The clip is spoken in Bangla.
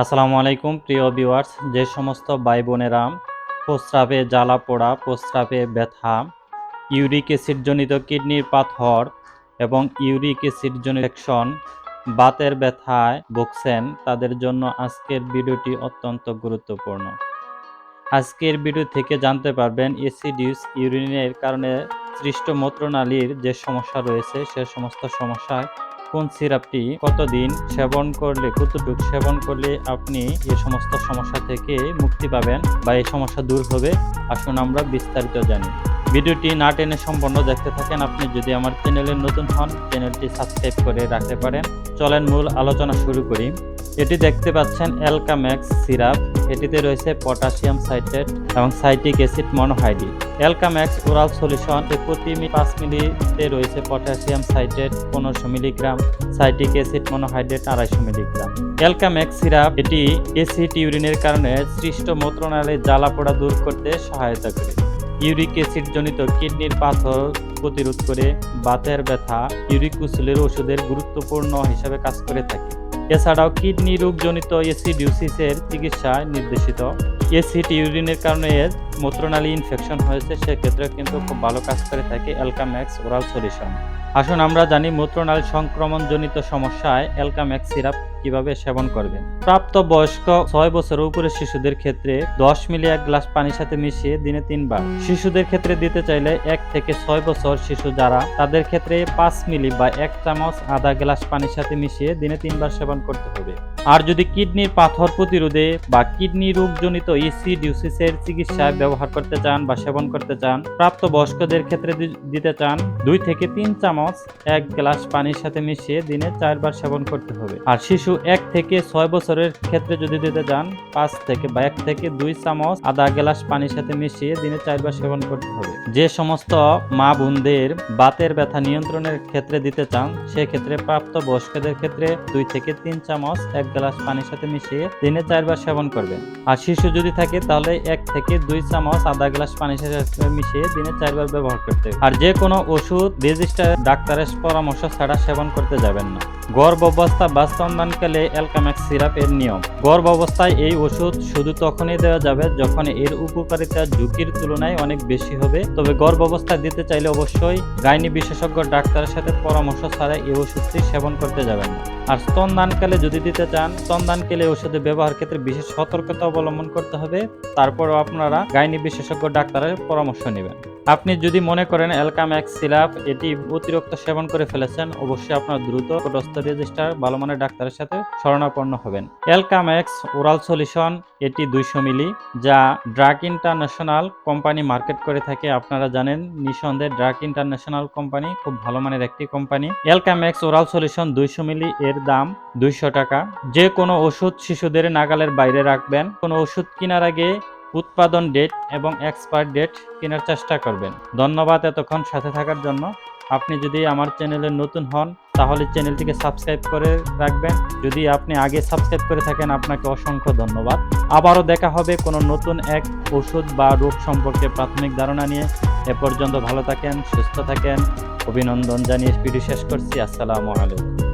আসসালামু আলাইকুম, প্রিয় ভিউয়ার্স। যে সমস্ত ভাই বোনেরা প্রস্রাবে জ্বালা পোড়া, প্রস্রাবে ব্যথা, ইউরিক অ্যাসিড জনিত কিডনির পাথর এবং ইউরিক অ্যাসিড জনিত ইনফেকশন বাতের ব্যথায় ভুগছেন, তাদের জন্য আজকের ভিডিওটি অত্যন্ত গুরুত্বপূর্ণ। আজকের ভিডিও থেকে জানতে পারবেন, অ্যাসিডিউস ইউরিনের কারণে সৃষ্ট মূত্রনালীর যে সমস্যা রয়েছে, সে সমস্ত সমস্যায় কোন সিরাপটি কতদিন সেবন করলে, কতটুকু সেবন করলে আপনি এই সমস্ত সমস্যা থেকে মুক্তি পাবেন বা এই সমস্যা দূর হবে? আসুন আমরা বিস্তারিত জানি। ভিডিওটি না টেনে সম্পূর্ণ দেখতে থাকেন আপনি যদি আমার চ্যানেলে নতুন হন, চ্যানেলটি সাবস্ক্রাইব করে রাখতে পারেন। চলেন মূল আলোচনা শুরু করি। এটি দেখতে পাচ্ছেন অ্যালকাম্যাক্স সিরাপ। এটিতে রয়েছে পটাশিয়াম সাইট্রেট এবং citric acid monohydrate. Alkamax oral solution প্রতি পাঁচ মিলিতে রয়েছে পটাশিয়াম সাইট্রেট পনেরোশো মিলিগ্রাম, সাইট্রিক অ্যাসিড মনোহাইড্রেট আড়াইশো মিলিগ্রাম। অ্যালকাম্যাক্স সিরাপ এটি অ্যাসিড ইউরিনের কারণে সৃষ্ট মূত্রনালীর জ্বালা পোড়া দূর করতে সহায়তা করে। ইউরিক অ্যাসিড জনিত কিডনির পাথর প্রতিরোধ করে বাতের ব্যথা ইউরিক উসুলের ওষুধের গুরুত্বপূর্ণ হিসাবে কাজ করে থাকে। এছাড়াও কিডনি রোগজনিত এসিডিউসিসের চিকিৎসায় নির্দেশিত। এসিড ইউরিনের কারণে মূত্রনালী ইনফেকশন হয়েছে সেক্ষেত্রে কিন্তু খুব ভালো কাজ করে থাকে অ্যালকাম্যাক্স ওরাল সলিউশন আসুন আমরা জানি মূত্রনালী সংক্রমণজনিত সমস্যায় অ্যালকাম্যাক্স সিরাপ কীভাবে সেবন করবেন প্রাপ্ত বয়স্ক ছয় বছরের উপরে শিশুদের ক্ষেত্রে দশ মিলি এক গ্লাস পানির সাথে মিশিয়ে দিনে তিনবার। শিশুদের ক্ষেত্রে দিতে চাইলে এক থেকে ছয় বছর শিশু যারা, তাদের ক্ষেত্রে পাঁচ মিলি বা এক চামচ আধা গ্লাস পানির সাথে মিশিয়ে দিনে তিনবার সেবন করতে হবে। আর যদি কিডনির পাথর প্রতিরোধে বা কিডনি রোগজনিত ইসিডিউসিসের চিকিৎসায় ব্যবহার করতে চান বা সেবন করতে চান প্রাপ্ত বয়স্কদের ক্ষেত্রে দিতে চান দুই থেকে তিন চামচ এক গ্লাস পানির সাথে মিশিয়ে দিনে চারবার সেবন করতে হবে। আর শিশু এক থেকে ছয় বছরের ক্ষেত্রে যদি দিতে চান পাঁচ থেকে বা এক থেকে দুই চামচ আধা গ্লাস পানির সাথে মিশিয়ে দিনে চারবার সেবন করতে হবে। যে সমস্ত মা বোনদের বাতের ব্যথা নিয়ন্ত্রণের ক্ষেত্রে দিতে চান, সেক্ষেত্রে প্রাপ্ত বয়স্কদের ক্ষেত্রে দুই থেকে তিন চামচ এক গ্লাস পানির সাথে মিশিয়ে দিনে চারবার সেবন করবেন। আর শিশু যদি থাকে, তাহলে এক থেকে দুই চামচ আধা গ্লাস পানির সাথে মিশিয়ে দিনে চারবার ব্যবহার করতে হবে। আর যে কোনো ওষুধ রেজিস্টার ডাক্তারের পরামর্শ ছাড়া সেবন করতে যাবেন না। গর্ভ অবস্থা বা স্তন্দানকালে অ্যালকাম্যাক্স সিরাপ এর নিয়ম। গর্ভ অবস্থায় এই ওষুধ শুধু তখনই দেওয়া যাবে যখন এর উপকারিতা ঝুঁকির তুলনায় অনেক বেশি হবে। তবে গর্ভ অবস্থায় দিতে চাইলে অবশ্যই গাইনি বিশেষজ্ঞ ডাক্তারের সাথে পরামর্শ ছাড়া এই ওষুধটি সেবন করতে যাবেন না। আর স্তনদানকালে যদি দিতে চান, স্তনদানকালে এই ওষুধের ব্যবহার ক্ষেত্রে বিশেষ সতর্কতা অবলম্বন করতে হবে। তারপরও আপনারা গাইনি বিশেষজ্ঞ ডাক্তারের পরামর্শ নেবেন। আপনি যদি মনে করেন অ্যালকাম্যাক্স সিরাপ এটি অতিরিক্ত সেবন করে ফেলেছেন, অবশ্যই আপনার দ্রুত নিকটস্থ রেজিস্টার ভালো মানের ডাক্তারের সাথে শরণাপন্ন হবেন। অ্যালকাম্যাক্স ওরাল সলিউশন এটি দুইশো মিলি, যা ড্রাগ ইন্টারন্যাশনাল কোম্পানি মার্কেট করে থাকে। আপনারা জানেন, নিঃসন্দেহে ড্রাগ ইন্টারন্যাশনাল কোম্পানি খুব ভালো মানের একটি কোম্পানি। অ্যালকাম্যাক্স ওরাল সলিউশন দুইশো মিলি এর দাম দুইশো টাকা। যে কোনো ওষুধ শিশুদের নাগালের বাইরে রাখবেন। কোনো ওষুধ কেনার আগে উৎপাদন ডেট এবং এক্সপায়ার ডেট কেনার চেষ্টা করবেন। ধন্যবাদ এতক্ষণ সাথে থাকার জন্য। আপনি যদি আমার চ্যানেলে নতুন হন, তাহলে চ্যানেলটিকে সাবস্ক্রাইব করে রাখবেন। যদি আপনি আগে সাবস্ক্রাইব করে থাকেন, আপনাকে অসংখ্য ধন্যবাদ। আবারও দেখা হবে কোনো নতুন এক ওষুধ বা রোগ সম্পর্কে প্রাথমিক ধারণা নিয়ে। এ পর্যন্ত ভালো থাকেন, সুস্থ থাকেন। অভিনন্দন জানিয়ে ভিডিও শেষ করছি। আসসালামু আলাইকুম।